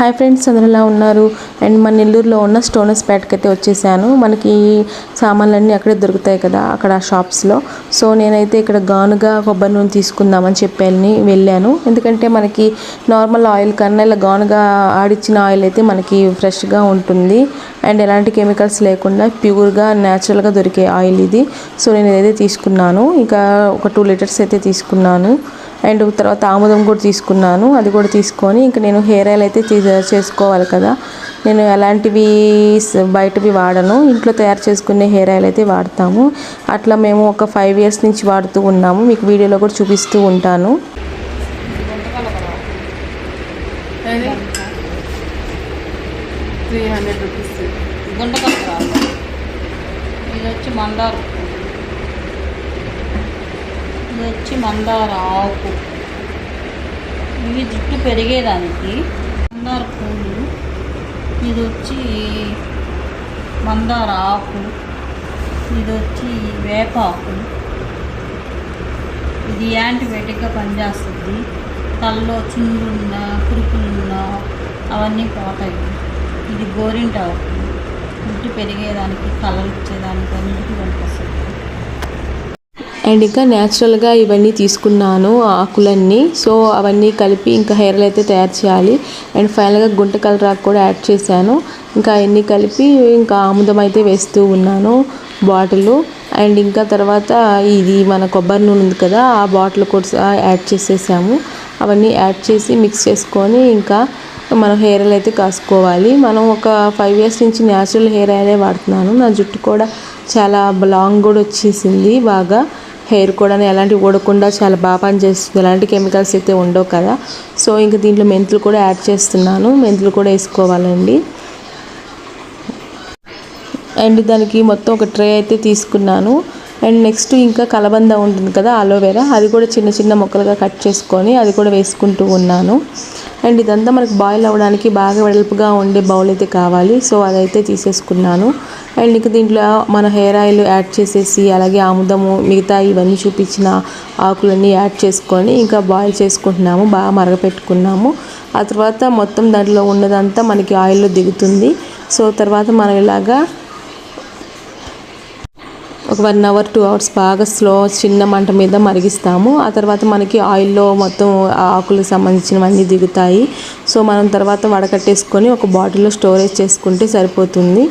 Hi friends అందరు ఎలా ఉన్నారు? అండ్ మన నెల్లూరులో ఉన్న స్టోనర్స్ పేటకి అయితే వచ్చేసాను. మనకి సామాన్లన్నీ అక్కడే దొరుకుతాయి కదా అక్కడ షాప్స్లో. సో నేనైతే ఇక్కడ గానుగా కొబ్బరి నూనె తీసుకుందామని చెప్పి వెళ్ళాను. ఎందుకంటే మనకి నార్మల్ ఆయిల్ కన్నా ఇలా గానుగా ఆడిచ్చిన ఆయిల్ అయితే మనకి ఫ్రెష్గా ఉంటుంది. అండ్ ఎలాంటి కెమికల్స్ లేకుండా ప్యూర్గా న్యాచురల్గా దొరికే ఆయిల్ ఇది. సో నేను ఇదైతే తీసుకున్నాను. ఇంకా ఒక టూ లీటర్స్ అయితే తీసుకున్నాను. అండ్ తర్వాత ఆముదం కూడా తీసుకున్నాను. అది కూడా తీసుకొని ఇంకా నేను హెయిర్ ఆయిల్ అయితే తీ- చేసుకోవాలి కదా. నేను ఎలాంటివి బయటవి వాడను. ఇంట్లో తయారు చేసుకునే హెయిర్ ఆయిల్ అయితే వాడతాము. అట్లా మేము ఒక ఫైవ్ ఇయర్స్ నుంచి వాడుతూ ఉన్నాము. మీకు వీడియోలో కూడా చూపిస్తూ ఉంటాను. Three hundred rupees. గుంటకలు ఇది వచ్చి మందార. ఇది వచ్చి మందార ఆకు. ఇవి జుట్టు పెరిగేదానికి. మందార పూలు ఇది వచ్చి మందార ఆకు ఇది వచ్చి వేపాకు ఇది యాంటీబయాటిక్గా పనిచేస్తుంది. తలలో చుండ్రున్న కురుకులున్న అవన్నీ పోతాయి. ఇది గోరింటాకు. జుట్టు పెరిగేదానికి కలలు ఇచ్చేదానికి అన్నిటికీ పనికొస్తుంది అండ్ ఇంకా న్యాచురల్గా ఇవన్నీ తీసుకున్నాను ఆకులన్నీ. సో అవన్నీ కలిపి ఇంకా హెయిర్ అయితే తయారు చేయాలి. అండ్ ఫైనల్గా గుంట కలరాకు కూడా యాడ్ చేశాను. ఇంకా అవన్నీ కలిపి ఇంకా ఆముదం అయితే వేస్తూ ఉన్నాను బాటిల్. అండ్ ఇంకా తర్వాత ఇది మన కొబ్బరి నూనె ఉంది కదా ఆ బాటిల్ కూడా యాడ్ చేసేసాము. అవన్నీ యాడ్ చేసి మిక్స్ చేసుకొని ఇంకా మనం హెయిర్ ఆయిల్ అయితే కాసుకోవాలి. మనం ఒక ఫైవ్ ఇయర్స్ నుంచి న్యాచురల్ హెయిర్ ఆయిలే వాడుతున్నాను. నా జుట్టు కూడా చాలా లాంగ్ కూడా వచ్చేసింది బాగా. హెయిర్ కూడా ఎలాంటి ఊడకుండా చాలా బాగా పనిచేస్తుంది ఎలాంటి కెమికల్స్ అయితే ఉండవు కదా. సో ఇంకా దీంట్లో మెంతులు కూడా యాడ్ చేస్తున్నాను. మెంతులు కూడా వేసుకోవాలండి. అండ్ దానికి మొత్తం ఒక ట్రే అయితే తీసుకున్నాను. అండ్ నెక్స్ట్ ఇంకా కలబంద ఉంటుంది కదా అలోవెరా అది కూడా చిన్న చిన్న మొక్కలుగా కట్ చేసుకొని అది కూడా వేసుకుంటూ ఉన్నాను. అండ్ ఇదంతా మనకు బాయిల్ అవ్వడానికి బాగా వెడల్పుగా ఉండే బౌల్ అయితే కావాలి. సో అదైతే తీసేసుకున్నాను. అండ్ ఇంకా దీంట్లో మన హెయిర్ ఆయిల్ యాడ్ చేసేసి అలాగే ఆముదము మిగతా ఇవన్నీ చూపించిన ఆకులన్నీ యాడ్ చేసుకొని ఇంకా బాయిల్ చేసుకుంటున్నాము. బాగా మరగపెట్టుకున్నాము. ఆ తర్వాత మొత్తం దాంట్లో ఉన్నదంతా మనకి ఆయిల్లో దిగుతుంది. సో తర్వాత మనం ఇలాగా ఒక వన్ అవర్ టూ అవర్స్ బాగా స్లో చిన్న మంట మీద మరిగిస్తాము. ఆ తర్వాత మనకి ఆయిల్లో మొత్తం ఆకులకు సంబంధించినవన్నీ దిగుతాయి. సో మనం తర్వాత వడకట్టేసుకొని ఒక బాటిల్లో స్టోరేజ్ చేసుకుంటే సరిపోతుంది.